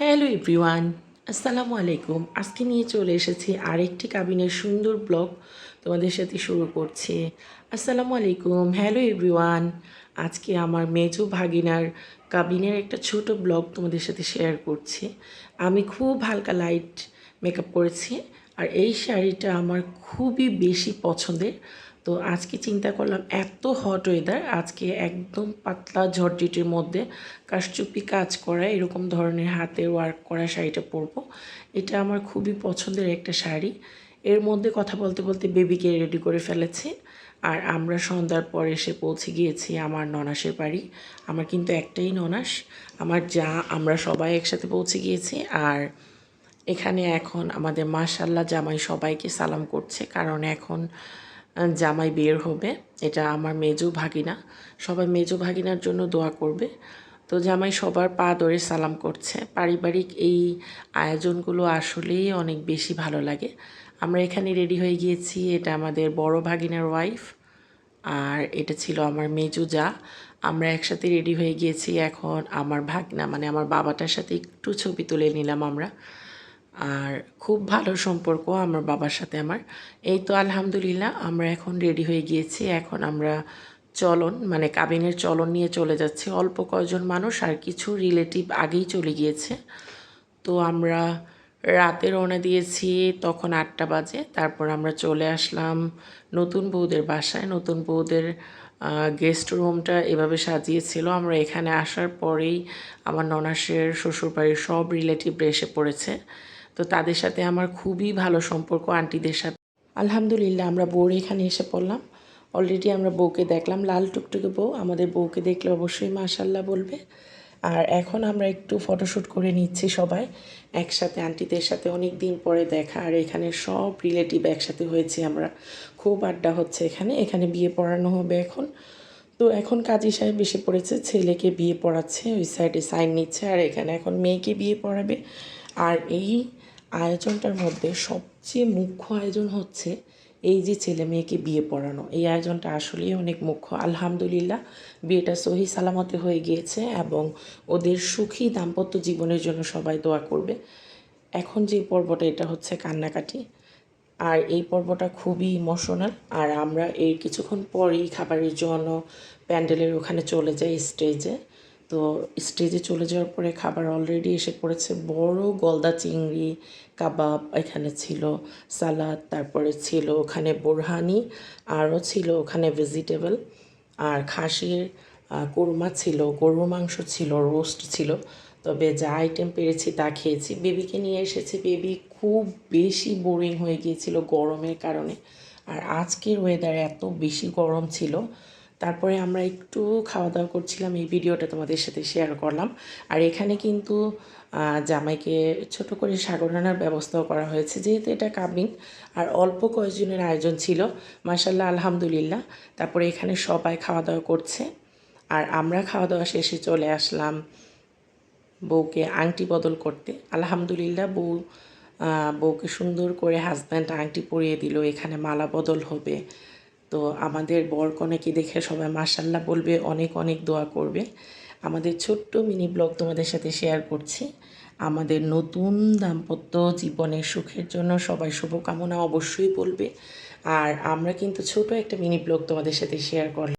Hello everyone আসসালামু আলাইকুম আজকে নিয়ে চলে এসেছি আরেকটি কাবিনের সুন্দর ব্লগ তোমাদের সাথে শুরু করছি। আসসালামু আলাইকুম। হ্যালো এভরিওয়ান আজকে আমার মেজো ভাগিনার কাবিনের একটা ছোট ব্লগ তোমাদের সাথে শেয়ার করছি। আমি খুব হালকা লাইট মেকআপ করেছি। আর এই শাড়িটা আমার খুবই বেশি পছন্দের। তো আজকে চিন্তা করলাম, এত হট ওয়েদার আজকে একদম পাতলা ঝটঝটির মধ্যে কাশচুপি কাজ করা, এরকম ধরনের হাতে ওয়ার্ক করা শাড়িটা পরবো। এটা আমার খুবই পছন্দের একটা শাড়ি। এর মধ্যে কথা বলতে বলতে বেবিকে রেডি করে ফেলেছি। আর আমরা সন্ধ্যার পর এসে পৌঁছে গিয়েছি আমার ননাসের বাড়ি। আমার কিন্তু একটাই ননাস। আমার যা, আমরা সবাই একসাথে পৌঁছে গিয়েছি। আর এখানে এখন আমাদের মাশাল্লাহ জামাই সবাইকে সালাম করছে, কারণ এখন জামাই বের হবে। এটা আমার মেজু ভাগিনা। সবাই মেজু ভাগিনার জন্য দোয়া করবে। তো জামাই সবার পা ধরে সালাম করছে। পারিবারিক এই আয়োজনগুলো আসলেই অনেক বেশি ভালো লাগে। আমরা এখানে রেডি হয়ে গিয়েছি। এটা আমাদের বড় ভাগিনার ওয়াইফ আর এটা ছিল আমার মেজু যা। আমরা একসাথে রেডি হয়ে গিয়েছি। এখন আমার ভাগনা মানে আমার বাবাটার সাথে একটু ছবি তুলে নিলাম আমরা। আর খুব ভালো সম্পর্ক আমার বাবার সাথে আমার। এই তো আলহামদুলিল্লাহ, আমরা এখন রেডি হয়ে গিয়েছি। এখন আমরা চলন মানে কাবিনের চলন নিয়ে চলে যাচ্ছি। অল্প কয়জন মানুষ আর কিছু রিলেটিভ আগেই চলে গিয়েছে। তো আমরা রাতে রওনা দিয়েছি তখন আটটা বাজে। তারপর আমরা চলে আসলাম নতুন বউদের বাসায়। নতুন বউদের গেস্ট রুমটা এভাবে সাজিয়েছিল। আমরা এখানে আসার পরেই আমার ননাসের শ্বশুরবাড়ির সব রিলেটিভরা এসে পড়েছে। তো তাদের সাথে আমার খুবই ভালো সম্পর্ক, আন্টিদের সাথে। আলহামদুলিল্লাহ, আমরা বউর এখানে এসে পড়লাম। অলরেডি আমরা বউকে দেখলাম, লাল টুকটুকে বউ। আমাদের বউকে দেখলে অবশ্যই মাশাল্লাহ বলবে। আর এখন আমরা একটু ফটোশ্যুট করে নিচ্ছি সবাই, একসাথে আন্টিদের সাথে। অনেক দিন পরে দেখা, আর এখানে সব রিলেটিভ একসাথে হয়েছে আমরা। খুব আড্ডা হচ্ছে এখানে এখানে বিয়ে পড়ানো হবে এখন। তো এখন কাজী সাহেব এসে পড়েছে, ছেলেকে বিয়ে পড়াচ্ছে, ওই সাইডে সাইন নিচ্ছে, আর এখানে এখন মেয়েকে বিয়ে পড়াবে। আর এই আয়োজনটার মধ্যে সবচেয়ে মুখ্য আয়োজন হচ্ছে এই যে ছেলে মেয়েকে বিয়ে পড়ানো। এই আয়োজনটা আসলেই অনেক মুখ্য। আলহামদুলিল্লাহ, বিয়েটা সহি সালামতে হয়ে গিয়েছে এবং ওদের সুখী দাম্পত্য জীবনের জন্য সবাই দোয়া করবে। এখন যে পর্বটা, এটা হচ্ছে কান্নাকাটি। আর এই পর্বটা খুবই ইমোশনাল আর আমরা এর কিছুক্ষণ পরেই খাবারের জন্য প্যান্ডেলের ওখানে চলে যাই স্টেজে তো স্টেজে চলে যাওয়ার পরে খাবার অলরেডি এসে পড়েছে। বড় গলদা চিংড়ি, কাবাব এখানে ছিল, সালাদ, তারপরে ছিল ওখানে বোরহানি, আরও ছিল ওখানে ভেজিটেবল আর খাসির কোরমা ছিল, গরুর মাংস ছিল রোস্ট ছিল। তবে যা আইটেম পেরেছি তা খেয়েছি। বেবিকে নিয়ে এসেছি। বেবি খুব বেশি বোরিং হয়ে গিয়েছিল গরমের কারণে। আর আজকের ওয়েদার এত বেশি গরম ছিল তারপরে আমরা একটু খাওয়া দাওয়া করছিলাম, এই ভিডিওটা তোমাদের সাথে শেয়ার করলাম। আর এখানে কিন্তু জামাইকে ছোট করে সাগর রান্নার ব্যবস্থাও করা হয়েছে। যেহেতু এটা কাবিন, আর অল্প কয়েকজনের আয়োজন ছিল মাসাল্লাহ আলহামদুলিল্লাহ। তারপরে এখানে সবাই খাওয়া দাওয়া করছে। আর আমরা খাওয়া দাওয়া শেষে চলে আসলাম বউকে আংটি বদল করতে। আলহামদুলিল্লাহ, বউ বউকে সুন্দর করে হাজব্যান্ড আংটি পরিয়ে দিল। এখানে মালা বদল হবে। তো আমাদের বর কনেকে দেখে সবাই মাসাল্লাহ বলবে, অনেক অনেক দোয়া করবে। আমাদের ছোট্ট মিনি ব্লগ তোমাদের সাথে শেয়ার করছি। আমাদের নতুন দাম্পত্য জীবনের সুখের জন্য সবাই শুভকামনা অবশ্যই বলবে। আর আমরা কিন্তু ছোট একটা মিনি ব্লগ তোমাদের সাথে শেয়ার করলাম।